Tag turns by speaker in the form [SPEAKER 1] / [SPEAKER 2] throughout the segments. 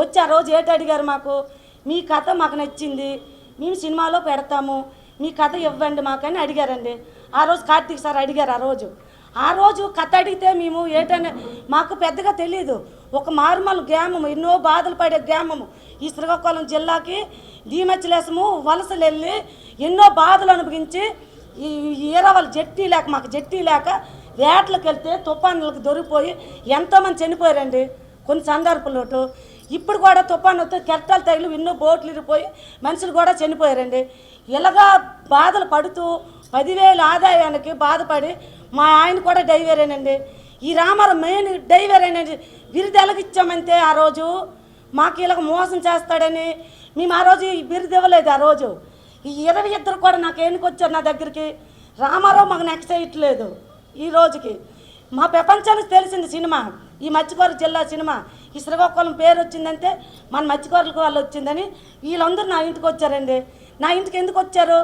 [SPEAKER 1] వచ్చి ఆ రోజు ఏటి అడిగారు మాకు? మీ కథ మాకు నచ్చింది మేము సినిమాలో పెడతాము మీ కథ ఇవ్వండి మాకని అడిగారండి. ఆ రోజు కార్తీక్ సార్ అడిగారు ఆ రోజు. ఆ రోజు కథ అడిగితే మేము ఏటనే మాకు పెద్దగా తెలియదు ఒక మారుమల్ గ్రామము ఎన్నో బాధలు పడే గ్రామము ఈ శ్రీకాకుళం జిల్లాకి దీమచ్చలేసము వలసలు వెళ్ళి ఎన్నో బాధలు అనుభవించి ఈ ఈరవాళ్ళు జట్టి లేక మాకు జట్టి లేక వేటలకు వెళ్తే తుఫానులకు దొరికిపోయి ఎంతోమంది చనిపోయారండి. కొన్ని సందర్భంలో ఇప్పుడు కూడా తుఫాను వస్తే కెరటాలు తగిలి ఎన్నో బోట్లు ఇరిగిపోయి మనుషులు కూడా చనిపోయారండి. ఇలాగా బాధలు పడుతూ పదివేల ఆదాయానికి బాధపడి మా ఆయన కూడా డైవేరేనండి ఈ రామారావు మెయిన్ డైవేరేనండి బిరుదు ఎలాగిచ్చామంటే ఆ రోజు మాకు ఇలాగ మోసం చేస్తాడని మేము ఆ రోజు ఈ బిరుదు ఇవ్వలేదు ఆ రోజు. ఈ ఇరవై ఇద్దరు కూడా నాకు ఎన్నికొచ్చారు నా దగ్గరికి. రామారావు మాకు నెక్స్ట్ చేయట్లేదు ఈ రోజుకి. మా ప్రపంచానికి తెలిసింది సినిమా. ఈ మత్స్యకూర జిల్లా సినిమా. ఈ శ్రీకాకుళం పేరు వచ్చిందంటే మన మత్స్యకూరలకు వాళ్ళు వచ్చిందని వీళ్ళందరూ నా ఇంటికి వచ్చారండి. నా ఇంటికి ఎందుకు వచ్చారు?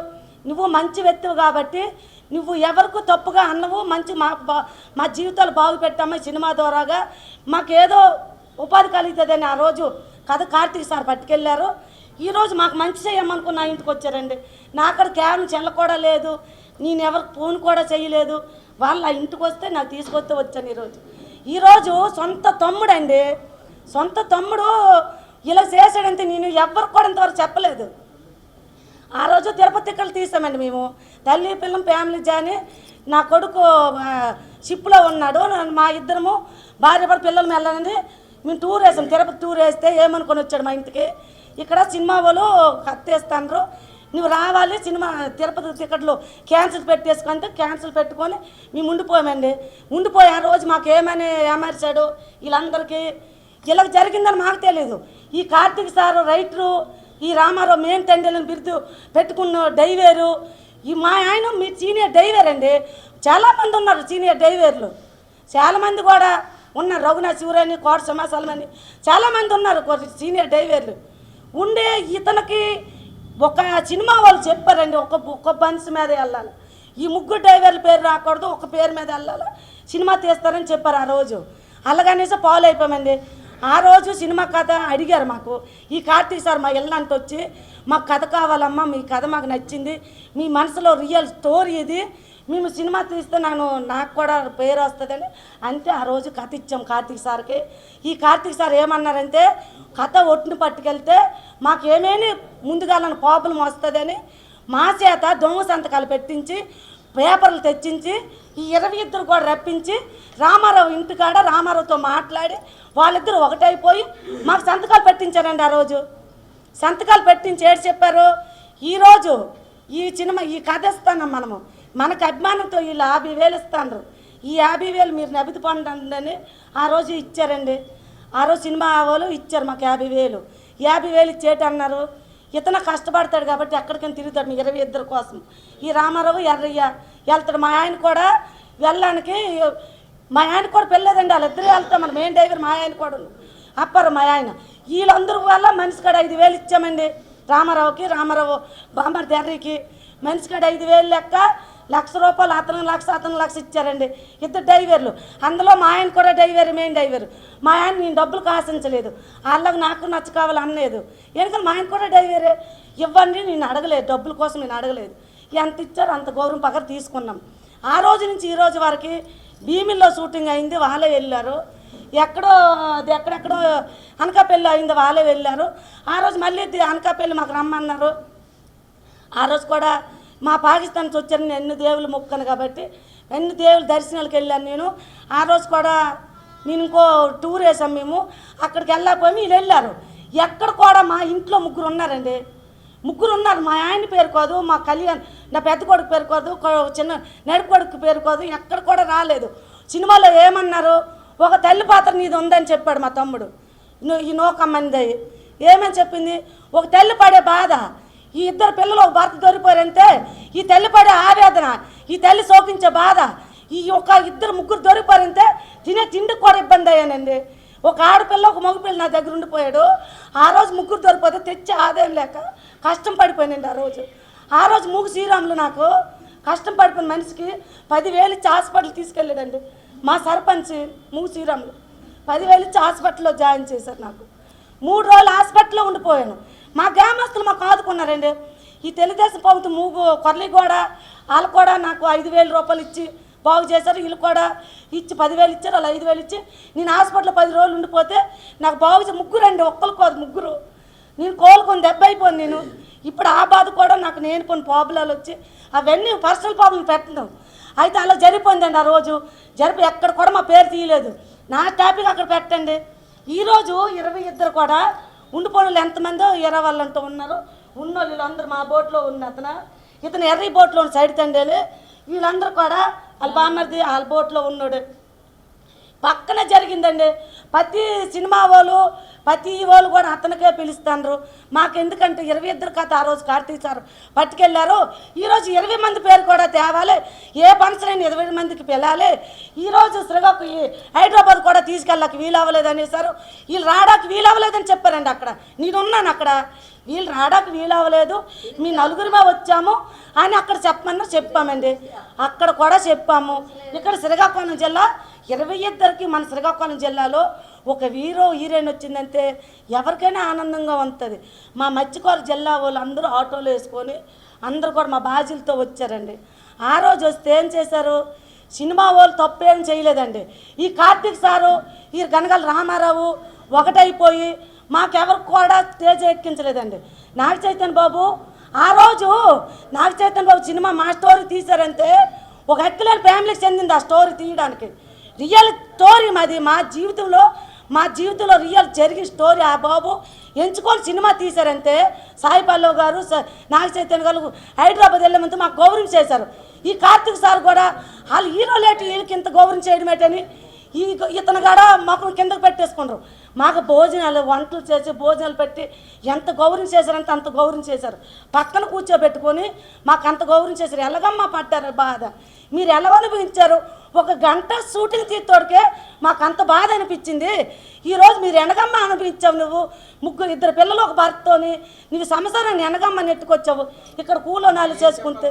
[SPEAKER 1] నువ్వు మంచి వ్యక్తివి కాబట్టి నువ్వు ఎవరికి తప్పుగా అన్నవు మంచి మా మా జీవితాలు బాగుపెట్టాము ఈ సినిమా ద్వారాగా. మాకేదో ఉపాధి కలుగుతుందని ఆ రోజు కథ కార్తీక్ సార్ పట్టుకెళ్ళారు. ఈరోజు మాకు మంచి చేయమనుకుని నా ఇంటికి వచ్చారండి. నా అక్కడ కేవలం చెల్ల కూడా లేదు. నేను ఎవరికి ఫోన్ కూడా చేయలేదు. వాళ్ళు ఆ ఇంటికి వస్తే నాకు తీసుకొస్తే వచ్చాను ఈరోజు ఈరోజు సొంత తమ్ముడు అండి సొంత తమ్ముడు ఇలా చేశాడంటే నేను ఎవ్వరు కూడా ఇంతవరకు చెప్పలేదు. ఆ రోజు తిరుపతి టిక్కలు తీసామండి మేము. తల్లి పిల్లం ఫ్యామిలీ జాని. నా కొడుకు షిప్లో ఉన్నాడు. మా ఇద్దరము భార్య పడి పిల్లలు వెళ్ళాలని మేము టూర్ వేసాం. తిరుపతి టూర్ వేస్తే ఏమనుకొని వచ్చాడు మా ఇంటికి. ఇక్కడ సినిమా వాళ్ళు కత్తేస్తాండ్రు. నువ్వు రావాలి సినిమా తిరుపతి టికెట్లు క్యాన్సిల్ పెట్టేసుకుంటే క్యాన్సిల్ పెట్టుకొని మేము ఉండిపోయామండి ఉండిపోయి ఆ రోజు మాకు ఏమని ఏమర్చాడు? వీళ్ళందరికీ ఇలా జరిగిందని మాకు తెలియదు ఈ కార్తీక్ సారు రైటరు ఈ రామారావు మెయిన్ తండ్రిని బిరుదు పెట్టుకున్న డైవేరు ఈ మా ఆయన మీ సీనియర్ డైవర్ అండి. చాలామంది ఉన్నారు సీనియర్ డైవర్లు చాలామంది కూడా ఉన్నారు. రఘునాథ్ శివరాని కోట సమాసాలమని చాలామంది ఉన్నారు సీనియర్ డైవర్లు ఉండే ఇతనికి ఒక సినిమా వాళ్ళు చెప్పారండి ఒక ఒక బన్స్ మీద వెళ్ళాలి. ఈ ముగ్గురు డ్రైవర్ల పేరు రాకూడదు ఒక పేరు మీద వెళ్ళాలి. సినిమా తీస్తారని చెప్పారు ఆ రోజు. అలాగనేసి ఫాలో అయిపోయామండి. ఆ రోజు సినిమా కథ అడిగారు మాకు. ఈ కార్తీక్ సార్ మా ఇల్లంటే వచ్చి మాకు కథ కావాలమ్మా మీ కథ మాకు నచ్చింది. మీ మనసులో రియల్ స్టోరీ ఇది. మేము సినిమా తీస్తే నన్ను నాకు కూడా పేరు వస్తుందని అంతే ఆ రోజు కథ ఇచ్చాం కార్తీక్ సార్కి. ఈ కార్తీక్ సార్ ఏమన్నారంటే కథ ఒట్టును పట్టుకెళ్తే మాకు ఏమేమి ముందుగా ప్రాబ్లం వస్తుందని మా చేత దొంగ సంతకాలు పెట్టించి పేపర్లు తెచ్చించి ఈ ఇరవై ఇద్దరు కూడా రప్పించి రామారావు ఇంటికాడ రామారావుతో మాట్లాడి వాళ్ళిద్దరు ఒకటైపోయి మాకు సంతకాలు పెట్టించారండి ఆ రోజు. సంతకాలు పెట్టించి ఏడు చెప్పారు? ఈరోజు ఈ సినిమా ఈ కథ ఇస్తాను మనము. మనకు అభిమానంతో వీళ్ళు యాభై వేలు ఇస్తాండ్రు. ఈ యాభై వేలు మీరు నబితి పండండి ఆ రోజు ఇచ్చారండి. ఆ రోజు సినిమా వాళ్ళు ఇచ్చారు మాకు యాభై వేలు. యాభై వేలు ఇచ్చేటి అన్నారు. ఇతను కష్టపడతాడు కాబట్టి ఎక్కడికైనా తిరుగుతాడు మీ ఇరవై ఇద్దరు కోసం. ఈ రామారావు ఎర్రయ్య వెళ్తాడు. మా ఆయన కూడా వెళ్ళడానికి మా ఆయన కూడా పెళ్ళలేదండి వాళ్ళిద్దరు వెళ్తాం మన. మెయిన్ డ్రైవర్ మా ఆయన కూడా అప్పారు మా ఆయన. వీళ్ళందరూ వల్ల మనిషి కాడ ఐదు వేలు ఇచ్చామండి. రామారావుకి రామారావు బామ్మర్ ఎర్రికి మనిషి కాడ ఐదు వేలు లెక్క లక్ష రూపాయలు అతను లక్ష అతను లక్ష ఇచ్చారండి. ఇద్దరు డ్రైవర్లు. అందులో మా ఆయన కూడా డ్రైవర్ మెయిన్ డ్రైవర్. మా ఆయన నేను డబ్బులు ఆశించలేదు వాళ్ళకి నాకు నచ్చ కావాలి అనలేదు. ఎందుకంటే మా ఆయన కూడా డ్రైవరే? ఇవ్వండి నేను అడగలేదు. డబ్బుల కోసం నేను అడగలేదు. ఎంత ఇచ్చారో అంత గౌరవం పక్కన తీసుకున్నాం. ఆ రోజు నుంచి ఈ రోజు వరకు భీమిల్లో షూటింగ్ అయింది వాళ్ళే వెళ్ళారు. ఎక్కడో అది ఎక్కడెక్కడో అనకాపల్లి అయింది వాళ్ళే వెళ్ళారు. ఆ రోజు మళ్ళీ అనకాపల్లి మాకు రమ్మన్నారు. ఆ రోజు కూడా మా పాకిస్తాన్ నుంచి వచ్చాను నేను ఎన్ని దేవులు మొక్కను కాబట్టి ఎన్ని దేవుళ్ళ దర్శనాలకు వెళ్ళాను నేను ఆ రోజు కూడా నేను ఇంకో టూర్ వేసాం మేము. అక్కడికి వెళ్ళకపోయి వీళ్ళు వెళ్ళారు. ఎక్కడ కూడా మా ఇంట్లో ముగ్గురు ఉన్నారండి. ముగ్గురు ఉన్నారు. మా ఆయన పేరు కాదు మా కళ్యాణ్ నా పెద్ద కొడుకు పేరు కాదు చిన్న నడుపు కొడుకు పేరు కాదు ఎక్కడ కూడా రాలేదు. సినిమాలో ఏమన్నారు? ఒక తల్లి పాత్ర నీది ఉందని చెప్పాడు మా తమ్ముడు. ఈ నోకమ్మంది ఏమని చెప్పింది? ఒక తల్లి పడే బాధ. ఈ ఇద్దరు పిల్లలు ఒక భర్త దొరికిపోయారంటే ఈ తల్లి పడే ఆవేదన ఈ తల్లి శోకించే బాధ ఈ ఒక ఇద్దరు ముగ్గురు దొరికిపోయారంటే తినే తిండికి కూడా ఇబ్బంది అయ్యానండి. ఒక ఆడపిల్ల ఒక మగపిల్ల నా దగ్గర ఉండిపోయాడు. ఆ రోజు ముగ్గురు దొరికిపోతే తెచ్చి ఆదాయం లేక కష్టం పడిపోయానండి ఆ రోజు. ఆ రోజు మూగు శ్రీరాములు నాకు కష్టం పడిపోయిన మనిషికి పదివేలు ఇచ్చి హాస్పిటల్ తీసుకెళ్ళాడండి. మా సర్పంచ్ మూగు శ్రీరాములు పదివేలు ఇచ్చి హాస్పిటల్లో జాయిన్ చేశారు నాకు. మూడు రోజులు హాస్పిటల్లో ఉండిపోయాను. మా గ్రామస్తులు మాకు ఆదుకున్నారండి. ఈ తెలుగుదేశం ప్రభుత్వం మూగు కొరలి కూడా వాళ్ళు కూడా నాకు ఐదు వేల రూపాయలు ఇచ్చి బాగు చేశారు వీళ్ళు కూడా ఇచ్చి పదివేలు ఇచ్చారు వాళ్ళు ఐదు వేలు ఇచ్చి నేను హాస్పిటల్లో పది రోజులు ఉండిపోతే నాకు బాగు ముగ్గురు అండి ఒక్కరు కాదు ముగ్గురు. నేను కోలుకొని దెబ్బ అయిపోను నేను. ఇప్పుడు ఆ బాధ కూడా నాకు నేను కొన్ని ప్రాబ్లాలు వచ్చి అవన్నీ పర్సనల్ ప్రాబ్లం పెట్టడం అయితే అలా జరిగిపోయిందండి ఆ రోజు. జరిపి ఎక్కడ కూడా మా పేరు తీయలేదు. నా టాపిక్ అక్కడ పెట్టండి. ఈరోజు ఇరవై ఇద్దరు కూడా ఉండిపోయిన ఎంతమందో ఇరవై వాళ్ళు ఉన్నారు. ఉన్న వీళ్ళందరూ మా బోట్లో ఉన్న అతను. ఇతను ఎర్రి బోట్లో ఉన్న సైడ్ తండేలు. వీళ్ళందరూ కూడా వాళ్ళ బామ్మర్ది వాళ్ళ బోట్లో ఉన్నాడు. పక్కన జరిగిందండి. ప్రతి సినిమా వాళ్ళు ప్రతి వాళ్ళు కూడా అతనికే పిలుస్తాండ్రు. మాకు ఎందుకంటే ఇరవై ఇద్దరు కథ ఆ రోజు కార్తీక్ సార్ పట్టుకెళ్ళారు ఈరోజు ఇరవై మంది పేరు కూడా తేవాలి. ఏ ఫంక్షన్ ఇరవై మందికి పిలాలి. ఈరోజు శ్రీగాకు హైదరాబాద్ కూడా తీసుకెళ్ళక వీలవ్వలేదు అనేసారు వీళ్ళు రావడానికి వీలవ్వలేదని చెప్పారండి అక్కడ. నేనున్నాను అక్కడ. వీళ్ళు రావడానికి వీలవ్వలేదు మీ నలుగురిమే వచ్చాము అని అక్కడ చెప్పమన్నా చెప్పామండి. అక్కడ కూడా చెప్పాము. ఇక్కడ శ్రీకాకుళం జిల్లా ఇరవై ఇద్దరికి మన శ్రీకాకుళం జిల్లాలో ఒక హీరో హీరోయిన్ వచ్చిందంటే ఎవరికైనా ఆనందంగా ఉంటుంది. మా మత్స్యకారు జిల్లా వాళ్ళు అందరూ ఆటోలు వేసుకొని అందరూ కూడా మా బాజీలతో వచ్చారండి. ఆ రోజు వస్తే ఏం చేశారు? సినిమా వాళ్ళు తప్పేం చేయలేదండి. ఈ కార్తీక్ సారు ఈ గనగల రామారావు ఒకటైపోయి మాకెవరికి కూడా స్టేజ్ ఎక్కించలేదండి. నాగ చైతన్య బాబు ఆ రోజు నాగ చైతన్య బాబు సినిమా మా స్టోరీ తీశారంటే ఒక ఎక్కలేని ఫ్యామిలీకి చెందింది ఆ స్టోరీ తీయడానికి. రియల్ స్టోరీ మాది మా జీవితంలో మా జీవితంలో రియల్ జరిగిన స్టోరీ ఆ బాబు. ఎంచుకొని సినిమా తీశారంటే సాయి పల్లవ్ గారు స- నాగ చైతన్య గారు హైదరాబాద్ వెళ్ళమంతా మాకు గౌరవం చేశారు. ఈ కార్తీక్ సార్ కూడా వాళ్ళు హీరో లేటి వీళ్ళకి ఇంత గౌరవం చేయడం ఏంటని ఈ ఇతను కూడా మాకు కిందకు పెట్టేసుకున్నారు. మాకు భోజనాలు వంటలు చేసి భోజనాలు పెట్టి ఎంత గౌరవం చేశారంటే అంత గౌరవం చేశారు. పక్కన కూర్చోబెట్టుకొని మాకు అంత గౌరవం చేశారు. ఎలాగమ్మా పట్టారు బాధ? మీరు ఎలా అనుభవించారు? ఒక గంట షూటింగ్ తీతోడికే మాకు అంత బాధ అనిపించింది ఈరోజు మీరు ఎనగమ్మ అనిపించావు నువ్వు. ముగ్గురు ఇద్దరు పిల్లలు ఒక భర్తతోని నీవు సంసారాన్ని ఎనగమ్మ నెట్టుకొచ్చావు. ఇక్కడ కూలోనాలు చేసుకుంటే.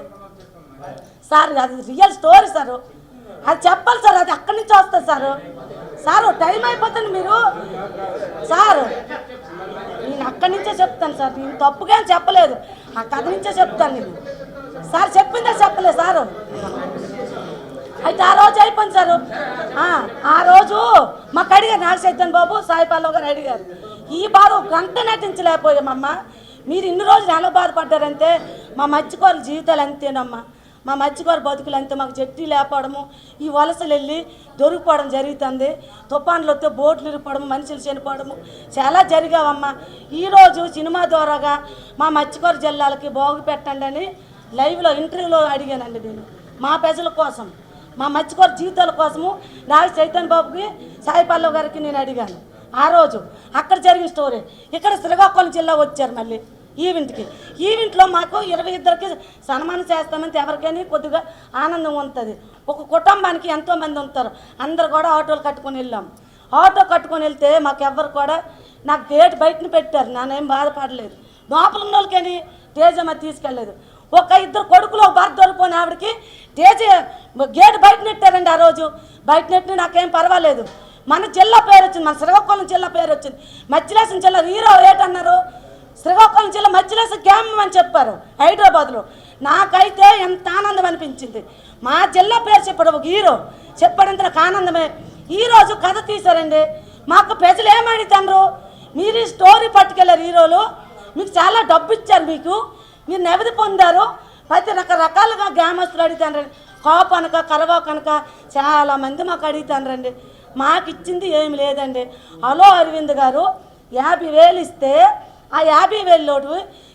[SPEAKER 1] సార్ అది రియల్ స్టోరీ సారు. అది చెప్పాలి సార్ అది అక్కడి నుంచి వస్తుంది సారు. సారు టైం అయిపోతుంది మీరు. సారు నేను అక్కడి నుంచే చెప్తాను సార్. నేను తప్పుగా చెప్పలేదు. ఆ కథ నుంచే చెప్తాను నేను. సార్ చెప్పిందే చెప్పలేదు సారు? అయితే ఆ రోజు అయిపోయింది సార్. ఆ, రోజు మాకు అడిగారు నాగచైతన్ బాబు సాయి గారు అడిగారు. ఈ బాధ గంట నటించలేకపోయామమ్మ. మీరు ఇన్ని రోజులు ఎలా బాధపడ్డారంటే మా మత్స్యకారుల జీవితాలు అంతేనమ్మా. మా మత్స్యకార బతుకులు అంతే మాకు చెట్టు లేపడము ఈ వలసలు వెళ్ళి దొరికిపోవడం జరుగుతుంది. తుఫాన్లు వస్తే బోట్లు ఇరిపోవడము మనుషులు చనిపోవడము చాలా జరిగావమ్మా. ఈరోజు సినిమా ద్వారాగా మా మత్స్యకార జిల్లాలకి బాగు పెట్టండి అని లైవ్లో ఇంటర్వ్యూలో అడిగానండి నేను మా ప్రజల కోసం. మా మత్స్యకూర జీవితాల కోసము నాగ చైతన్య బాబుకి సాయిపల్లవ్ గారికి నేను అడిగాను. ఆ రోజు అక్కడ జరిగిన స్టోరీ. ఇక్కడ శ్రీకాకుళం జిల్లా వచ్చారు మళ్ళీ ఈవెంట్కి. ఈవెంట్లో మాకు ఇరవై ఇద్దరికి సన్మానం చేస్తామంటే ఎవరికైనా కొద్దిగా ఆనందం ఉంటుంది. ఒక కుటుంబానికి ఎంతోమంది ఉంటారు. అందరు కూడా ఆటోలు కట్టుకొని వెళ్ళాం. ఆటో కట్టుకొని వెళ్తే మాకు ఎవరు కూడా నాకు గేట్ బయటని పెట్టారు. నానేం బాధపడలేదు. లోపల ఉన్న వాళ్ళకని తేజమ్మ తీసుకెళ్ళలేదు. ఒక ఇద్దరు కొడుకులు ఒక భర్త దొరికిపోయిన ఆవిడకి తేజీ గేట్ బయట నెట్టారండి ఆ రోజు. బయట నెట్టిన నాకేం పర్వాలేదు. మన జిల్లా పేరు వచ్చింది మన శ్రీకాకుళం జిల్లా పేరు వచ్చింది. మచ్చిలేసిన జిల్లా హీరో ఏటన్నారు? శ్రీకాకుళం జిల్లా మచ్చిలేసిన గ్యామ్ అని చెప్పారు హైదరాబాద్లో. నాకైతే ఎంత ఆనందం అనిపించింది. మా జిల్లా పేరు చెప్పాడు ఒక హీరో. చెప్పడంత నాకు ఆనందమే. ఈరోజు కథ తీశారండి. మాకు ప్రజలు ఏమడితారు మీరు ఈ స్టోరీ పట్టుకెళ్ళారు హీరోలు. మీకు చాలా డబ్బు ఇచ్చారు మీకు. మీరు నెవది పొందారు? ప్రతి రకరకాలుగా గ్రామస్తులు అడుగుతాను కోప అనక కరవా కనుక చాలామంది మాకు అడుగుతానండి మాకు ఇచ్చింది ఏమి లేదండి. హలో అరవింద్ గారు యాభై వేలు ఇస్తే ఆ యాభై వేలు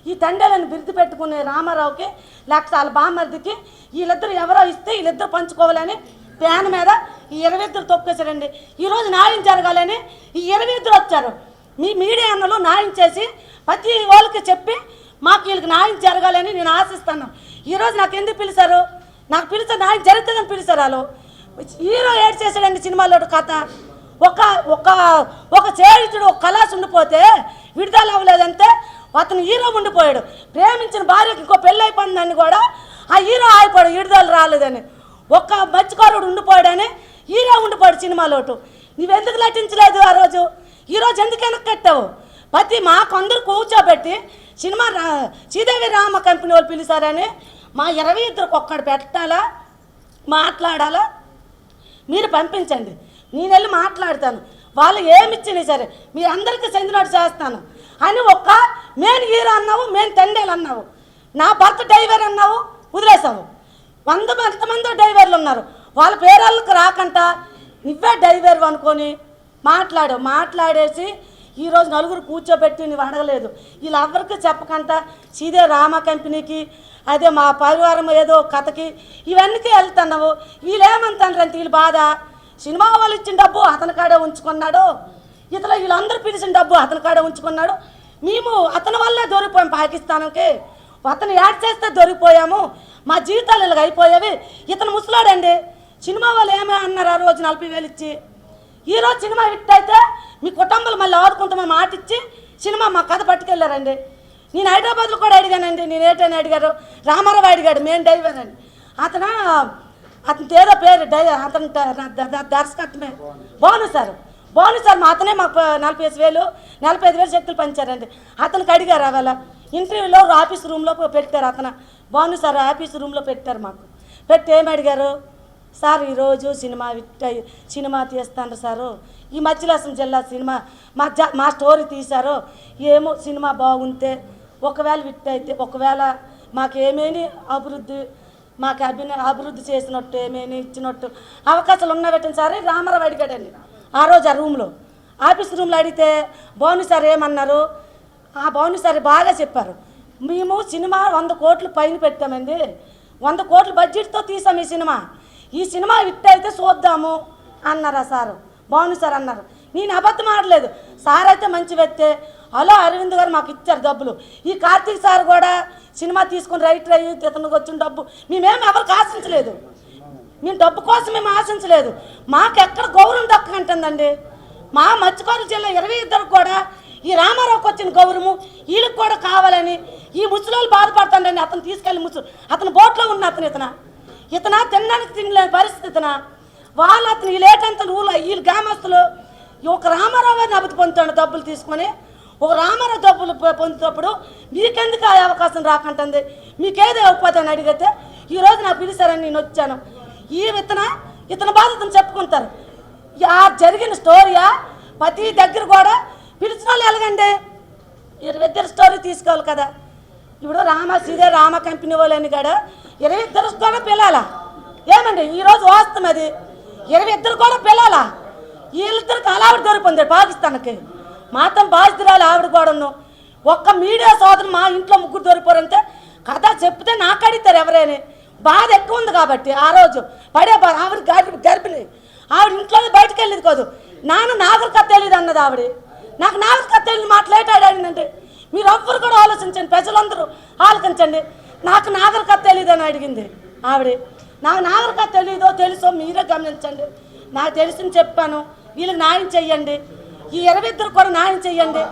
[SPEAKER 1] ఈ తండ్రులను బిరుదు పెట్టుకునే రామారావుకి లేకపోతే వాళ్ళ బామ్మర్దికి వీళ్ళిద్దరు ఎవరో ఇస్తే వీళ్ళిద్దరు పంచుకోవాలని ప్యాన్ మీద ఈ ఇరవై ఇద్దరు తొక్కేశారండి ఈరోజు నాయం జరగాలని ఈ ఇరవై ఇద్దరు వచ్చారు. మీ మీడియా అన్నలు నాయం చేసి ప్రతి వాళ్ళకి చెప్పి మాకు వీళ్ళకి న్యాయం జరగాలని నేను ఆశిస్తాను. ఈరోజు నాకు ఎందుకు పిలిచారు? నాకు పిలిచే న్యాయం జరుగుతుందని పిలిచారు వాళ్ళు. హీరో ఏడ్ చేశాడండి సినిమాలో కథ. ఒక ఒక ఒక చేయుడు ఒక కళాస్ ఉండిపోతే విడుదల అవ్వలేదంటే అతను హీరో ఉండిపోయాడు. ప్రేమించిన భార్యకి ఇంకో పెళ్ళి అయిపోయిందని కూడా ఆ హీరో ఆగిపోయాడు విడుదల రాలేదని. ఒక్క మత్స్యకారుడు ఉండిపోయాడని హీరో ఉండిపోయాడు సినిమాలోటు. నువ్వెందుకు నటించలేదు ఆ రోజు? ఈరోజు ఎందుకు వెనక్కి కట్టావు? ప్రతి మాకందరూ కూర్చోబెట్టి సినిమా రా శ్రీదేవి రామ కంపెనీ వాళ్ళు పిలిచారని మా ఇరవై ఇద్దరికి ఒక్కడు పెట్టాలా మాట్లాడాలా? మీరు పంపించండి. నేను వెళ్ళి మాట్లాడతాను. వాళ్ళు ఏమి ఇచ్చినా సరే మీరందరికీ చెందినట్టు చేస్తాను. అని ఒక్క మేము హీరో అన్నావు మేము తండేలు అన్నావు. నా భర్త డ్రైవర్ అన్నావు వదిలేసావు వంద ఎంతమందో డ్రైవర్లు ఉన్నారు. వాళ్ళ పేర్లకు రాకంట. నువ్వే డ్రైవర్ అనుకొని మాట్లాడు మాట్లాడేసి ఈరోజు నలుగురు కూర్చోబెట్టి నువ్వు అడగలేదు. వీళ్ళెవరికి చెప్పకంట సీదే రామ కంపెనీకి అదే మా పరివారం ఏదో కథకి ఇవన్నీ వెళ్తున్నావు. వీళ్ళేమంటారు అంటే వీళ్ళు బాధ? సినిమా వాళ్ళు ఇచ్చిన డబ్బు అతని కాడే ఉంచుకున్నాడు? ఇతలో వీళ్ళందరూ పిలిచిన డబ్బు అతని కాడే ఉంచుకున్నాడు? మేము అతని వల్లే దొరికిపోయాం పాకిస్తాన్కి. అతను యాడ్ చేస్తే దొరికిపోయాము. మా జీవితాలు ఇలాగ అయిపోయేవి. ఇతను ముసలాడండి. సినిమా వాళ్ళు ఏమే అన్నారు ఆ రోజు నలభై వేలు ఇచ్చి? ఈ రోజు సినిమా హిట్ అయితే మీ కుటుంబాలు మళ్ళీ ఆదుకుంటామని మాట ఇచ్చి సినిమా మా కథ పట్టుకెళ్ళారండి. నేను హైదరాబాద్లో కూడా అడిగానండి నేను ఏటని అడిగారు? రామారావు అడిగాడు మేము డ్రైవర్ అండి అతను అతని ఏదో పేరు డై అతని దర్శకత్వమే. బాను సార్. బాను సార్ మా అతనే మాకు నలభై ఐదు వేలు నలభై ఐదు వేలు శక్తులు పంచారండి. అతనికి అడిగారు అవాళ ఇంటర్వ్యూలో ఆఫీస్ రూమ్లో పెట్టారు అతను. బాను సార్ ఆఫీస్ రూమ్లో పెట్టారు మాకు. పెట్టి ఏమి అడిగారు? సార్ ఈరోజు సినిమా సినిమా తీస్తాను సారు. ఈ మధ్యలాసం జిల్లా సినిమా మా జ మా స్టోరీ తీశారు. ఏమో సినిమా బాగుంటే ఒకవేళ విట్ అయితే ఒకవేళ మాకేమేమి అభివృద్ధి మాకు అభిన అభివృద్ధి చేసినట్టు ఏమేమి ఇచ్చినట్టు అవకాశాలు ఉన్న పెట్టండి సార్ రామారావు అడిగాడండి. ఆ రోజు ఆ రూమ్లో. ఆఫీస్ రూమ్లో అడిగితే భవని సార్ ఏమన్నారు? ఆ భవని సార్ బాగా చెప్పారు. మేము సినిమా వంద కోట్లు పైన పెట్టామండి. వంద కోట్ల బడ్జెట్తో తీసాం ఈ సినిమా. ఈ సినిమా హిట్ అయితే చూద్దాము అన్నారా సారు. బాగుంది సార్ అన్నారు. నేను అబద్ధం ఆడలేదు. సార్ అయితే మంచి వ్యక్తే. హలో అరవింద్ గారు మాకు ఇచ్చారు డబ్బులు. ఈ కార్తీక్ సార్ కూడా సినిమా తీసుకొని రైటర్ అయ్యి ఇతనికి వచ్చిన డబ్బు. మేమేమి ఎవరికి ఆశించలేదు. మేము డబ్బు కోసం మేము ఆశించలేదు. మాకు ఎక్కడ గౌరవం దక్కంటుందండి మా మత్స్యకారుల జిల్లా ఇరవై ఇద్దరికి కూడా ఈ రామారావుకి వచ్చిన గౌరవము వీళ్ళకి కూడా కావాలని ఈ ముసలోళ్ళు బాధపడుతుండండి అతను తీసుకెళ్ళి ముసలు అతను బోట్లో ఉన్న అతను ఇతను? ఇతన తినడానికి తినలేని పరిస్థితి ఇతన? వాళ్ళు అతను ఈ ఏటంత ఊళ్ళో వీళ్ళు గ్రామస్తులు ఈ ఒక రామారావు గారిని అభివృద్ధి పొందుతాడు డబ్బులు తీసుకొని. ఒక రామారావు డబ్బులు పొందుతున్నప్పుడు మీకెందుకు ఆ అవకాశం రాకుంటుంది? మీకేదో ఇవ్వకపోతే అని అడిగితే ఈరోజు నాకు పిలిచారని నేను వచ్చాను. ఈ విత్తన ఇతని బాధతను చెప్పుకుంటారు. ఆ జరిగిన స్టోరీయా ప్రతి దగ్గర కూడా పిలిచిన వాళ్ళు ఎలాగండి? ఇరవై ఇద్దరు స్టోరీ తీసుకోవాలి కదా. ఇప్పుడు రామ సీదే రామ కంపెనీ వాళ్ళని కూడా ఇరవై ఇద్దరు కూడా పిల్లాలా? ఏమండి ఈరోజు వాస్తవం అది. ఇరవై ఇద్దరు కూడా పిల్లాలా? వీళ్ళిద్దరికి అలా ఆవిడ దొరికింది పాకిస్తాన్కి. మాత్రం బాధితురాలు ఆవిడ కూడాను. ఒక్క మీడియా సోదరు మా ఇంట్లో ముగ్గురు దొరికిపోరంటే కథ చెప్తే నాకు అడుగుతారు ఎవరైనా. బాధ ఎక్కువ ఉంది కాబట్టి ఆ రోజు. పడే బాధ ఆవిడ గర్భి గర్భిణి. ఆవిడ ఇంట్లో బయటకు వెళ్ళేది కాదు. నాన్న నాగరికత తెలియదు అన్నది ఆవిడ. నాకు నాగరికత కథ తెలియదు మాట్లాడాడంటే మీరు ఎవ్వరు కూడా ఆలోచించండి ప్రజలందరూ ఆలోచించండి. నాకు నాగరికత తెలియదు అని అడిగింది. ఆవిడ నాకు నాగరికత తెలియదో తెలీదో తెలుసో మీరే గమనించండి. నాకు తెలిసింది చెప్పాను వీళ్ళకి న్యాయం చెయ్యండి. ఈ ఇరవై ఇద్దరు కూడా న్యాయం చెయ్యండి.